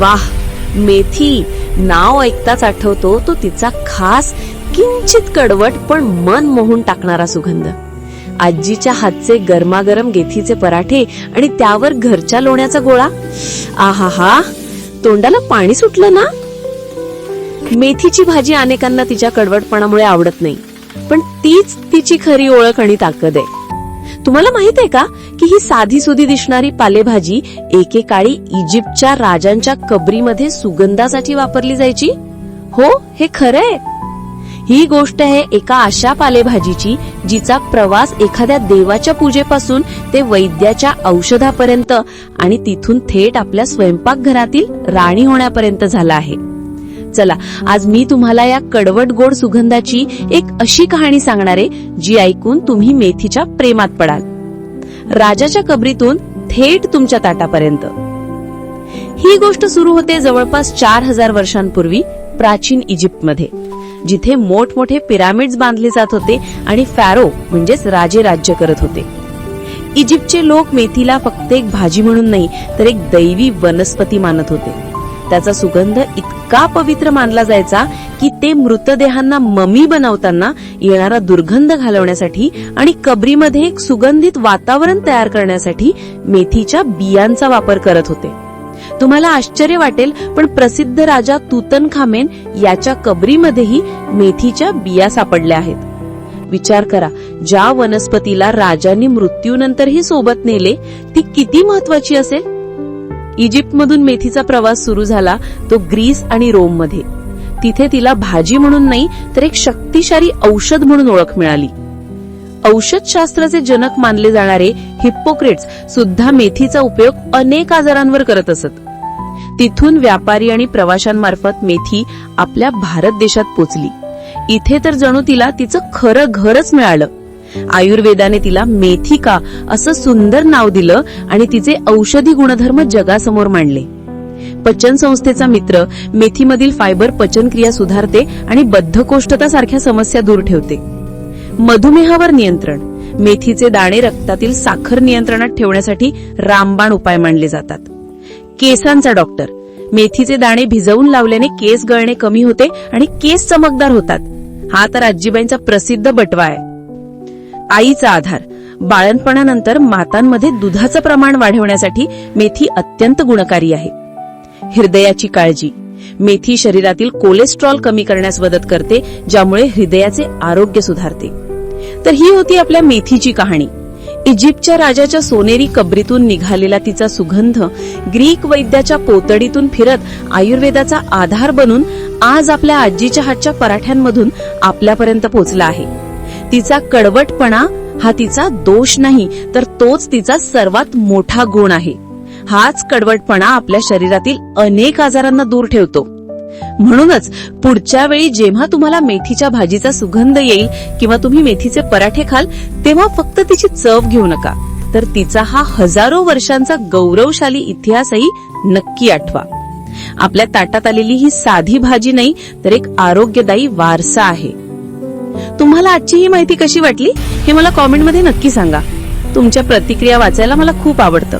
वाह मेथी नाव ऐकताच आठवतो तो तिचा खास किंचित कडवट पण मन मोहून टाकणारा सुगंध. आजीच्या हातचे गरमागरम गेथीचे पराठे आणि त्यावर घरच्या लोण्याचा गोळा? आहा हा तोंडाला पाणी सुटलं ना? मेथीची भाजी अनेकांना तिच्या कडवटपणामुळे आवडत नाही पण तीच तिची खरी ओळख आणि ताकद आहे. तुम्हाला माहीत आहे का की ही साधी सुधी दिसणारी पालेभाजी एकेकाळी इजिप्तच्या राजांच्या कबरीमध्ये सुगंधासाठी वापरली जायची? हो हे खरंय. ही गोष्ट आहे एका अशा पालेभाजीची जिचा प्रवास एखाद्या देवाच्या पूजेपासून ते वैद्याच्या औषधापर्यंत आणि तिथून थेट आपल्या स्वयंपाकघरातील राणी होण्यापर्यंत झाला आहे. चला आज मी तुम्हाला या कडवट गोड सुगंधाची एक अशी कहाणी सांगणार आहे जी ऐकून तुम्ही मेथीच्या प्रेमात पडाल. राजाच्या कबरीतून थेट तुमच्या ताटापर्यंत. ही गोष्ट सुरू होते जवळपास चार हजार वर्षांपूर्वी प्राचीन इजिप्तमध्ये जिथे मोठमोठे पिरामिड्स बांधले जात होते आणि फॅरो म्हणजेच राजे राज्य करत होते. इजिप्तचे लोक मेथीला फक्त एक भाजी म्हणून नाही तर एक दैवी वनस्पती मानत होते. त्याचा सुगंध इतका पवित्र मानला जायचा की ते मृतदेहांना ममी बनवताना येणारा दुर्गंध घालवण्यासाठी आणि कबरीमध्ये एक सुगंधित वातावरण तयार करण्यासाठी मेथीच्या बियांचा वापर करत होते. तुम्हाला आश्चर्य वाटेल पण प्रसिद्ध राजा तुतन खामेन याच्या कबरीमध्येही मेथीच्या बिया सापडल्या आहेत. विचार करा ज्या वनस्पतीला राजांनी मृत्यूनंतरही सोबत नेले ती किती महत्वाची असेल? इजिप्तमधून मेथीचा प्रवास सुरू झाला तो ग्रीस आणि रोममध्ये. तिथे तिला भाजी म्हणून नाही तर एक शक्तिशाली औषध म्हणून ओळख मिळाली. औषधशास्त्राचे जनक मानले जाणारे हिप्पोक्रेट्स सुद्धा मेथीचा उपयोग अनेक आजारांवर करत असत. तिथून व्यापारी आणि प्रवाशांमार्फत मेथी आपल्या भारत देशात पोचली. इथे तर जणू तिला तिचं खरं घरच मिळालं. आयुर्वेदाने तिला मेथिका असं सुंदर नाव दिलं आणि तिचे औषधी गुणधर्म जगासमोर मांडले. पचन संस्थेचा मित्र मेथीमधील फायबर पचनक्रिया सुधारते आणि बद्धकोष्ठता सारख्या समस्या दूर ठेवते. मधुमेहावर नियंत्रण. मेथीचे दाणे रक्तातील साखर नियंत्रणात ठेवण्यासाठी रामबाण उपाय मानले जातात. केसांचा डॉक्टर. मेथीचे दाणे भिजवून लावल्याने केस गळणे कमी होते आणि केस चमकदार होतात. हा तर आजीबाईंचा प्रसिद्ध बटवा आहे. आईचा आधार. बाळणपणानंतर मातांमध्ये दुधाचं प्रमाण वाढवण्यासाठी मेथी अत्यंत गुणकारी आहे. हृदयाची काळजी. मेथी शरीरातील कोलेस्ट्रॉल कमी करण्यास मदत करते ज्यामुळे हृदयाचे आरोग्य सुधारते. तर ही होती आपल्या मेथीची कहाणी. इजिप्तच्या राजाच्या सोनेरी कबरीतून निघालेला तिचा सुगंध ग्रीक वैद्याच्या पोतडीतून फिरत आयुर्वेदाचा आधार बनून आज आपल्या आजीच्या हातच्या पराठ्यांमधून आपल्यापर्यंत पोचला आहे. तिचा कडवटपणा हा तिचा दोष नाही तर तोच तिचा सर्वात मोठा गुण आहे. हाच कडवटपणा आपल्या शरीरातील अनेक आजारांना दूर ठेवतो. म्हणूनच पुढच्या वेळी जेव्हा तुम्हाला मेथीच्या भाजीचा सुगंध येईल किंवा तुम्ही मेथीचे पराठे खाल तेव्हा फक्त तिची चव घेऊ नका. तर तिचा हा हजारो वर्षांचा गौरवशाली इतिहासही नक्की आठवा. आपल्या ताटात आलेली ही साधी भाजी नाही तर एक आरोग्यदायी वारसा आहे. तुम्हाला आजची ही माहिती कशी वाटली हे मला कॉमेंटमध्ये नक्की सांगा. तुमच्या प्रतिक्रिया वाचायला मला खूप आवडतं.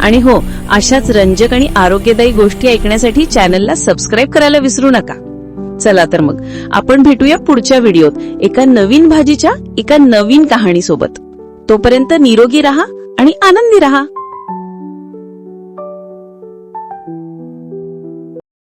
आणि हो अशाच रंजक आणि आरोग्यदायी गोष्टी ऐकण्यासाठी चॅनलला सबस्क्राईब करायला विसरू नका. चला तर मग आपण भेटूया पुढच्या व्हिडिओत एका नवीन भाजीच्या एका नवीन कहाणी सोबत तोपर्यंत निरोगी राहा आणि आनंदी राहा.